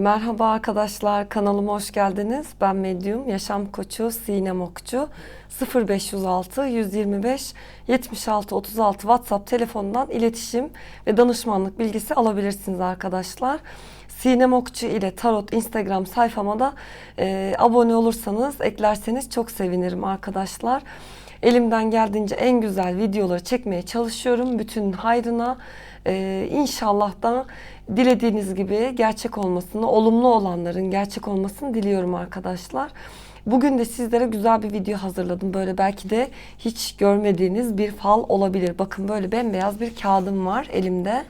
Merhaba arkadaşlar, kanalıma hoş geldiniz. Ben Medyum, yaşam koçu, Sinem Okçu. 0506 125 76 36 WhatsApp telefonundan iletişim ve danışmanlık bilgisi alabilirsiniz arkadaşlar. Sinem Okçu ile Tarot Instagram sayfama da e, abone olursanız, eklerseniz çok sevinirim arkadaşlar. Elimden geldiğince en güzel videoları çekmeye çalışıyorum. Bütün hayrına e, inşallah da dilediğiniz gibi gerçek olmasını, olumlu olanların gerçek olmasını diliyorum arkadaşlar. Bugün de sizlere güzel bir video hazırladım. Böyle belki de hiç görmediğiniz bir fal olabilir. Bakın böyle bembeyaz bir kağıdım var elimde.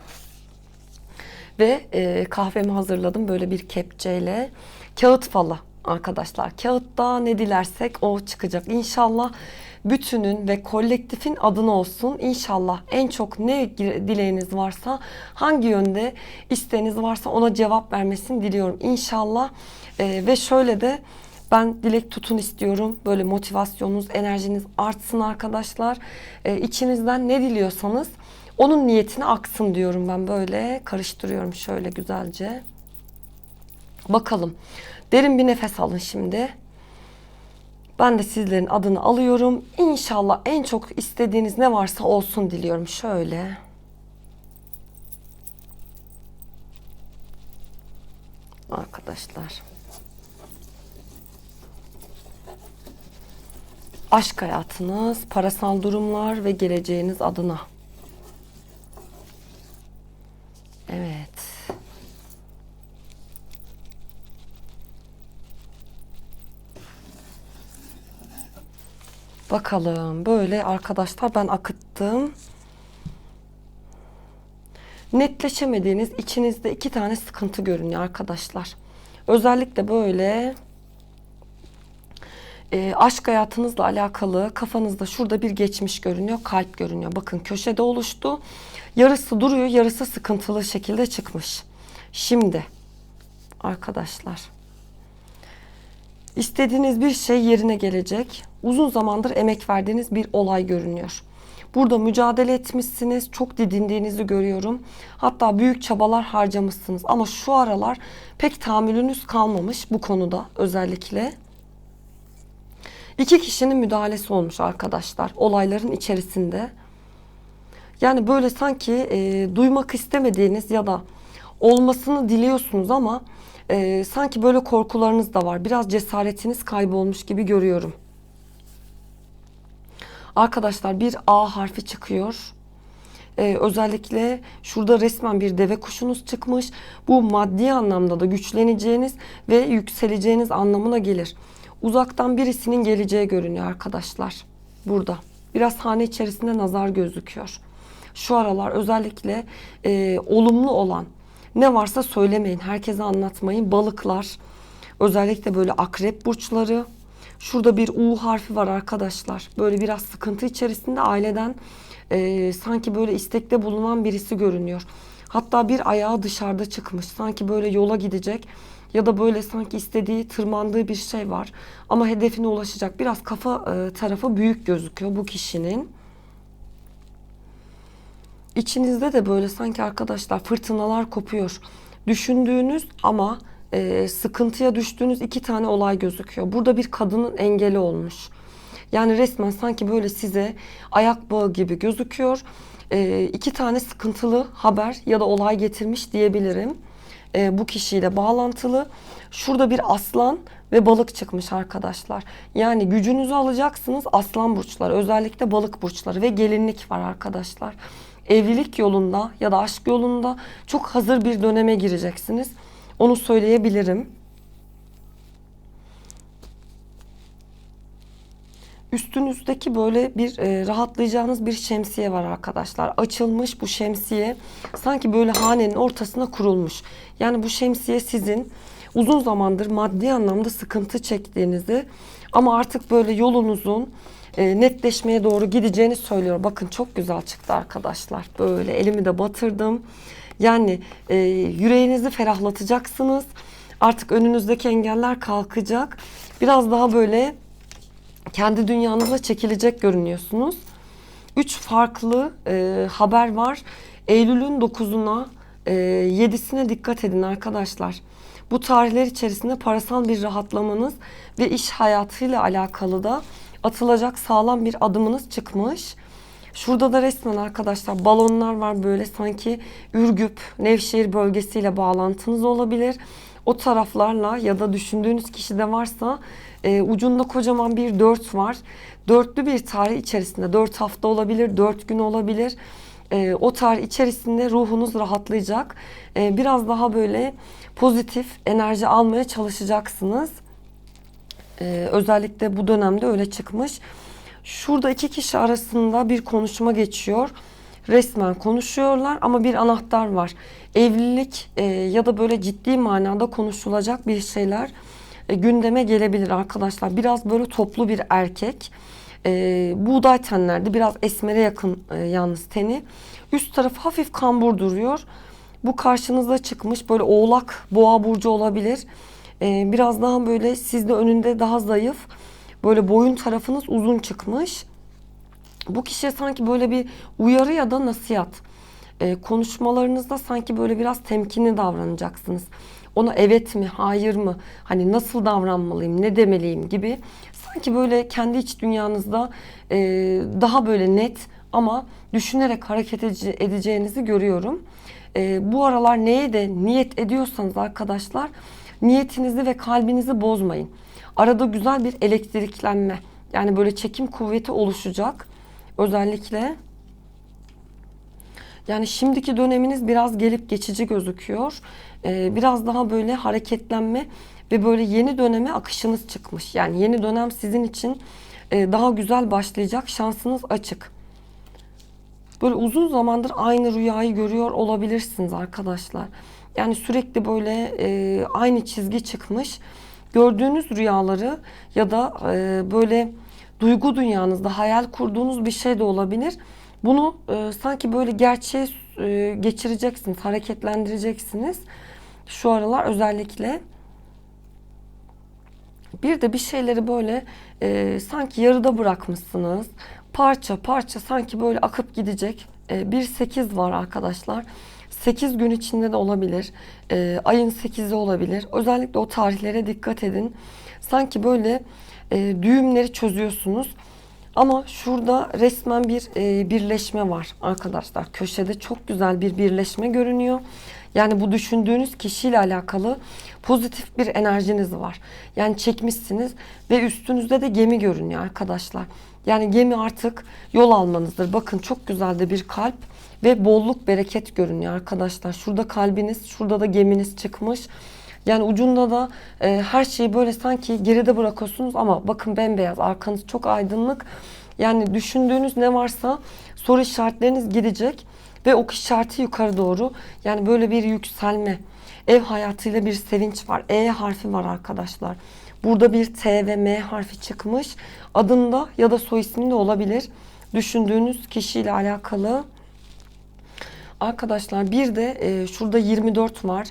Ve e, kahvemi hazırladım böyle bir kepçeyle. Kağıt falı arkadaşlar. Kağıtta ne dilersek o çıkacak. İnşallah bütünün ve kolektifin adına olsun. İnşallah en çok ne dileğiniz varsa, hangi yönde isteğiniz varsa ona cevap vermesini diliyorum. İnşallah e, ve şöyle de ben dilek tutun istiyorum. Böyle motivasyonunuz, enerjiniz artsın arkadaşlar. E, içinizden ne diliyorsanız onun niyetine aksın diyorum ben böyle karıştırıyorum şöyle güzelce. Bakalım. Derin bir nefes alın şimdi. Ben de sizlerin adını alıyorum. İnşallah en çok istediğiniz ne varsa olsun diliyorum. Şöyle. Arkadaşlar. Aşk hayatınız, parasal durumlar ve geleceğiniz adına. Evet. Bakalım böyle arkadaşlar ben akıttım. Netleşemediğiniz içinizde iki tane sıkıntı görünüyor arkadaşlar. Özellikle böyle e, aşk hayatınızla alakalı kafanızda şurada bir geçmiş görünüyor, kalp görünüyor. Bakın köşede oluştu. Yarısı duruyor, yarısı sıkıntılı şekilde çıkmış. Şimdi arkadaşlar istediğiniz bir şey yerine gelecek. Uzun zamandır emek verdiğiniz bir olay görünüyor. Burada mücadele etmişsiniz, çok didindiğinizi görüyorum. Hatta büyük çabalar harcamışsınız ama şu aralar pek tahammülünüz kalmamış bu konuda özellikle. İki kişinin müdahalesi olmuş arkadaşlar olayların içerisinde. Yani böyle sanki e, duymak istemediğiniz ya da olmasını diliyorsunuz ama e, sanki böyle korkularınız da var. Biraz cesaretiniz kaybolmuş gibi görüyorum. Arkadaşlar bir A harfi çıkıyor. Ee, özellikle şurada resmen bir deve kuşunuz çıkmış. Bu maddi anlamda da güçleneceğiniz ve yükseleceğiniz anlamına gelir. Uzaktan birisinin geleceği görünüyor arkadaşlar. Burada. Biraz hane içerisinde nazar gözüküyor. Şu aralar özellikle e, olumlu olan ne varsa söylemeyin. Herkese anlatmayın. Balıklar, özellikle böyle akrep burçları. Şurada bir U harfi var arkadaşlar. Böyle biraz sıkıntı içerisinde aileden e, sanki böyle istekte bulunan birisi görünüyor. Hatta bir ayağı dışarıda çıkmış. Sanki böyle yola gidecek ya da böyle sanki istediği, tırmandığı bir şey var. Ama hedefine ulaşacak. Biraz kafa e, tarafı büyük gözüküyor bu kişinin. İçinizde de böyle sanki arkadaşlar fırtınalar kopuyor. Düşündüğünüz ama e, sıkıntıya düştüğünüz iki tane olay gözüküyor. Burada bir kadının engeli olmuş. Yani resmen sanki böyle size ayak bağı gibi gözüküyor. E, iki tane sıkıntılı haber ya da olay getirmiş diyebilirim. E, bu kişiyle bağlantılı. Şurada bir aslan ve balık çıkmış arkadaşlar. Yani gücünüzü alacaksınız aslan burçları özellikle balık burçları ve gelinlik var arkadaşlar. Evlilik yolunda ya da aşk yolunda çok hazır bir döneme gireceksiniz. Onu söyleyebilirim. Üstünüzdeki böyle bir e, rahatlayacağınız bir şemsiye var arkadaşlar. Açılmış bu şemsiye sanki böyle hanenin ortasına kurulmuş. Yani bu şemsiye sizin uzun zamandır maddi anlamda sıkıntı çektiğinizi ama artık böyle yolunuzun e, netleşmeye doğru gideceğini söylüyor. Bakın çok güzel çıktı arkadaşlar. Böyle elimi de batırdım. Yani e, yüreğinizi ferahlatacaksınız. Artık önünüzdeki engeller kalkacak. Biraz daha böyle kendi dünyanıza çekilecek görünüyorsunuz. Üç farklı e, haber var. Eylül'ün 9'una e, 7'sine dikkat edin arkadaşlar. Bu tarihler içerisinde parasal bir rahatlamanız ve iş hayatıyla alakalı da atılacak sağlam bir adımınız çıkmış. Şurada da resmen arkadaşlar balonlar var böyle sanki Ürgüp, Nevşehir bölgesiyle bağlantınız olabilir. O taraflarla ya da düşündüğünüz kişi de varsa e, ucunda kocaman bir dört var. Dörtlü bir tarih içerisinde dört hafta olabilir, dört gün olabilir. E, o tarih içerisinde ruhunuz rahatlayacak. E, biraz daha böyle pozitif enerji almaya çalışacaksınız. E, özellikle bu dönemde öyle çıkmış. Şurada iki kişi arasında bir konuşma geçiyor. Resmen konuşuyorlar ama bir anahtar var. Evlilik e, ya da böyle ciddi manada konuşulacak bir şeyler e, gündeme gelebilir arkadaşlar. Biraz böyle toplu bir erkek. E, buğday tenlerdi. Biraz esmere yakın e, yalnız teni. Üst tarafı hafif kambur duruyor. Bu karşınıza çıkmış böyle oğlak boğa burcu olabilir. E, biraz daha böyle sizde önünde daha zayıf. Böyle boyun tarafınız uzun çıkmış. Bu kişiye sanki böyle bir uyarı ya da nasihat. E, konuşmalarınızda sanki böyle biraz temkinli davranacaksınız. Ona evet mi, hayır mı, hani nasıl davranmalıyım, ne demeliyim gibi. Sanki böyle kendi iç dünyanızda e, daha böyle net ama düşünerek hareket edeceğinizi görüyorum. E, bu aralar neye de niyet ediyorsanız arkadaşlar niyetinizi ve kalbinizi bozmayın. Arada güzel bir elektriklenme yani böyle çekim kuvveti oluşacak. Özellikle yani şimdiki döneminiz biraz gelip geçici gözüküyor. Ee, biraz daha böyle hareketlenme ve böyle yeni döneme akışınız çıkmış. Yani yeni dönem sizin için e, daha güzel başlayacak. Şansınız açık. Böyle uzun zamandır aynı rüyayı görüyor olabilirsiniz arkadaşlar. Yani sürekli böyle e, aynı çizgi çıkmış. Gördüğünüz rüyaları ya da e, böyle duygu dünyanızda hayal kurduğunuz bir şey de olabilir. Bunu e, sanki böyle gerçeğe e, geçireceksiniz, hareketlendireceksiniz. Şu aralar özellikle. Bir de bir şeyleri böyle e, sanki yarıda bırakmışsınız. Parça parça sanki böyle akıp gidecek. E, bir 8 var arkadaşlar. 8 gün içinde de olabilir. E, ayın 8'i olabilir. Özellikle o tarihlere dikkat edin. Sanki böyle e, düğümleri çözüyorsunuz. Ama şurada resmen bir e, birleşme var arkadaşlar. Köşede çok güzel bir birleşme görünüyor. Yani bu düşündüğünüz kişiyle alakalı pozitif bir enerjiniz var. Yani çekmişsiniz ve üstünüzde de gemi görünüyor arkadaşlar. Yani gemi artık yol almanızdır. Bakın çok güzel de bir kalp ve bolluk bereket görünüyor arkadaşlar. Şurada kalbiniz, şurada da geminiz çıkmış. Yani ucunda da e, her şeyi böyle sanki geride bırakıyorsunuz ama bakın bembeyaz arkanız çok aydınlık. Yani düşündüğünüz ne varsa soru işaretleriniz gidecek ve ok işareti yukarı doğru. Yani böyle bir yükselme. Ev hayatıyla bir sevinç var. E harfi var arkadaşlar. Burada bir T ve M harfi çıkmış. Adında ya da soy isminde olabilir. Düşündüğünüz kişiyle alakalı. Arkadaşlar bir de e, şurada 24 var.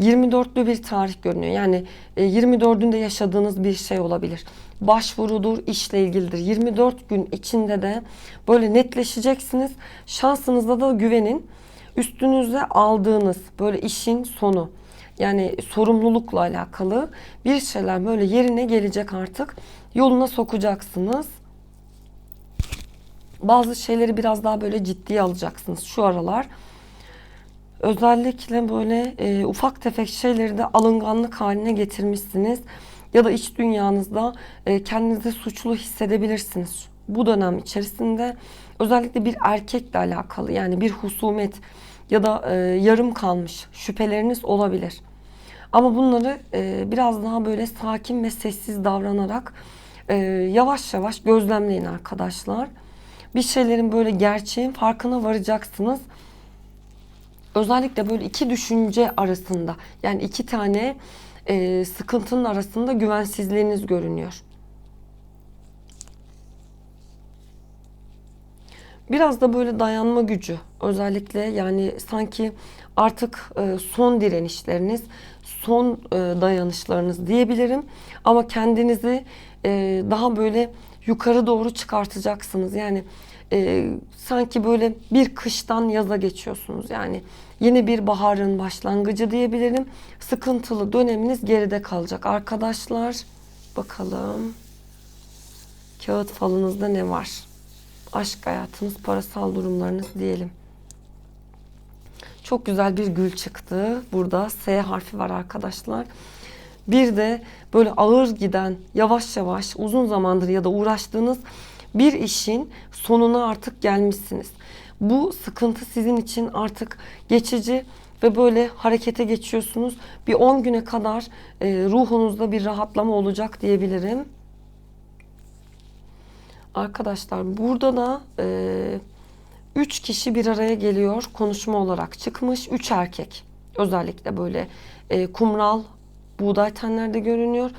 24'lü bir tarih görünüyor. Yani e, 24'ünde yaşadığınız bir şey olabilir. Başvurudur, işle ilgilidir. 24 gün içinde de böyle netleşeceksiniz. Şansınızda da güvenin. Üstünüze aldığınız böyle işin sonu. Yani sorumlulukla alakalı bir şeyler böyle yerine gelecek artık. Yoluna sokacaksınız. Bazı şeyleri biraz daha böyle ciddiye alacaksınız şu aralar. Özellikle böyle e, ufak tefek şeyleri de alınganlık haline getirmişsiniz. Ya da iç dünyanızda e, kendinizi suçlu hissedebilirsiniz. Bu dönem içerisinde özellikle bir erkekle alakalı yani bir husumet ya da e, yarım kalmış şüpheleriniz olabilir. Ama bunları e, biraz daha böyle sakin ve sessiz davranarak e, yavaş yavaş gözlemleyin arkadaşlar. Bir şeylerin böyle gerçeğin farkına varacaksınız. Özellikle böyle iki düşünce arasında yani iki tane e, sıkıntının arasında güvensizliğiniz görünüyor. Biraz da böyle dayanma gücü özellikle yani sanki artık e, son direnişleriniz, son e, dayanışlarınız diyebilirim. Ama kendinizi e, daha böyle yukarı doğru çıkartacaksınız. Yani e, sanki böyle bir kıştan yaza geçiyorsunuz. Yani yeni bir baharın başlangıcı diyebilirim. Sıkıntılı döneminiz geride kalacak arkadaşlar. Bakalım. Kağıt falınızda ne var? Aşk hayatınız, parasal durumlarınız diyelim. Çok güzel bir gül çıktı. Burada S harfi var arkadaşlar. Bir de böyle ağır giden, yavaş yavaş, uzun zamandır ya da uğraştığınız bir işin sonuna artık gelmişsiniz. Bu sıkıntı sizin için artık geçici ve böyle harekete geçiyorsunuz. Bir 10 güne kadar e, ruhunuzda bir rahatlama olacak diyebilirim. Arkadaşlar burada da e, üç kişi bir araya geliyor konuşma olarak çıkmış. Üç erkek özellikle böyle e, kumral buğday tenlerde görünüyor.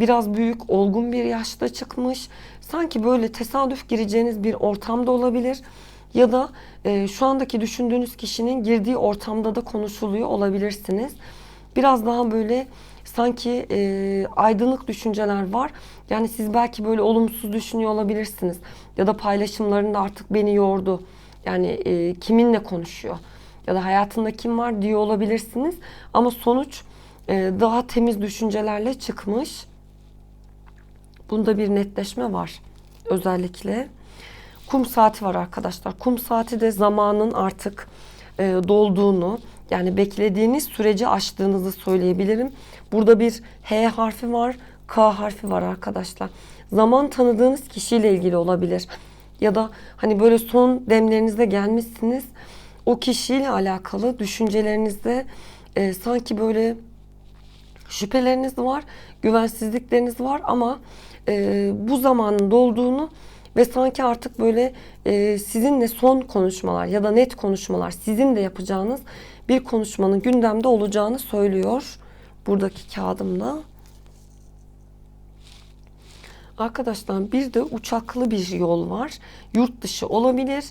Biraz büyük olgun bir yaşta çıkmış. Sanki böyle tesadüf gireceğiniz bir ortamda olabilir. Ya da e, şu andaki düşündüğünüz kişinin girdiği ortamda da konuşuluyor olabilirsiniz. Biraz daha böyle sanki e, aydınlık düşünceler var. Yani siz belki böyle olumsuz düşünüyor olabilirsiniz. Ya da paylaşımlarında artık beni yordu. Yani e, kiminle konuşuyor ya da hayatında kim var diyor olabilirsiniz. Ama sonuç e, daha temiz düşüncelerle çıkmış. Bunda bir netleşme var özellikle. Kum saati var arkadaşlar. Kum saati de zamanın artık e, dolduğunu yani beklediğiniz süreci aştığınızı söyleyebilirim. Burada bir H harfi var, K harfi var arkadaşlar. Zaman tanıdığınız kişiyle ilgili olabilir. Ya da hani böyle son demlerinizde gelmişsiniz. O kişiyle alakalı düşüncelerinizde e, sanki böyle şüpheleriniz var, güvensizlikleriniz var ama e, bu zamanın dolduğunu ve sanki artık böyle e, sizinle son konuşmalar ya da net konuşmalar sizin de yapacağınız bir konuşmanın gündemde olacağını söylüyor buradaki kağıdımda. Arkadaşlar bir de uçaklı bir yol var. Yurt dışı olabilir.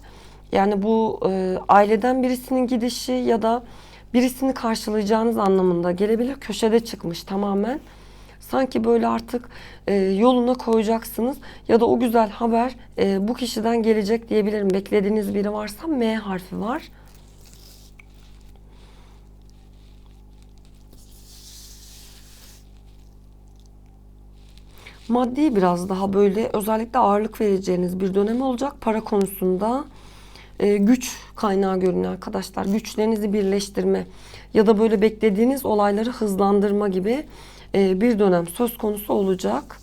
Yani bu e, aileden birisinin gidişi ya da birisini karşılayacağınız anlamında gelebilir. Köşede çıkmış tamamen. Sanki böyle artık e, yoluna koyacaksınız ya da o güzel haber e, bu kişiden gelecek diyebilirim. Beklediğiniz biri varsa M harfi var. Maddi biraz daha böyle özellikle ağırlık vereceğiniz bir dönem olacak para konusunda. E, güç kaynağı görünüyor arkadaşlar. Güçlerinizi birleştirme ya da böyle beklediğiniz olayları hızlandırma gibi e, bir dönem söz konusu olacak.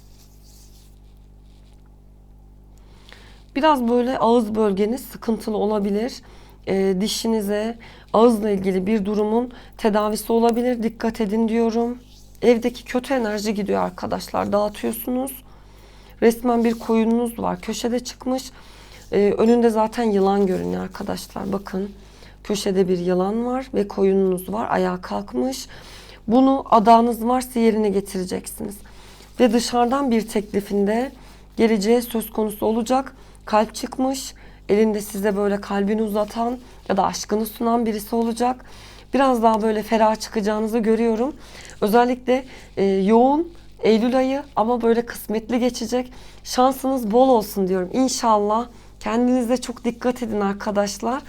Biraz böyle ağız bölgeniz sıkıntılı olabilir. E, dişinize, ağızla ilgili bir durumun tedavisi olabilir. Dikkat edin diyorum. Evdeki kötü enerji gidiyor arkadaşlar. Dağıtıyorsunuz. Resmen bir koyununuz var. Köşede çıkmış. Ee, önünde zaten yılan görünüyor arkadaşlar. Bakın köşede bir yılan var ve koyununuz var. Ayağa kalkmış. Bunu adağınız varsa yerine getireceksiniz. Ve dışarıdan bir teklifinde geleceğe söz konusu olacak. Kalp çıkmış. Elinde size böyle kalbini uzatan ya da aşkını sunan birisi olacak. Biraz daha böyle ferah çıkacağınızı görüyorum. Özellikle e, yoğun Eylül ayı ama böyle kısmetli geçecek. Şansınız bol olsun diyorum. İnşallah kendinize çok dikkat edin arkadaşlar.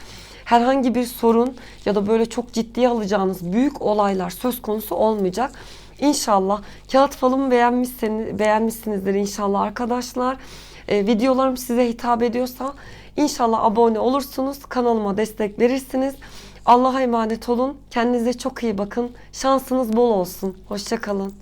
Herhangi bir sorun ya da böyle çok ciddiye alacağınız büyük olaylar söz konusu olmayacak. İnşallah kağıt falımı beğenmişseniz, beğenmişsinizdir inşallah arkadaşlar. Ee, videolarım size hitap ediyorsa inşallah abone olursunuz. Kanalıma destek verirsiniz. Allah'a emanet olun. Kendinize çok iyi bakın. Şansınız bol olsun. Hoşçakalın.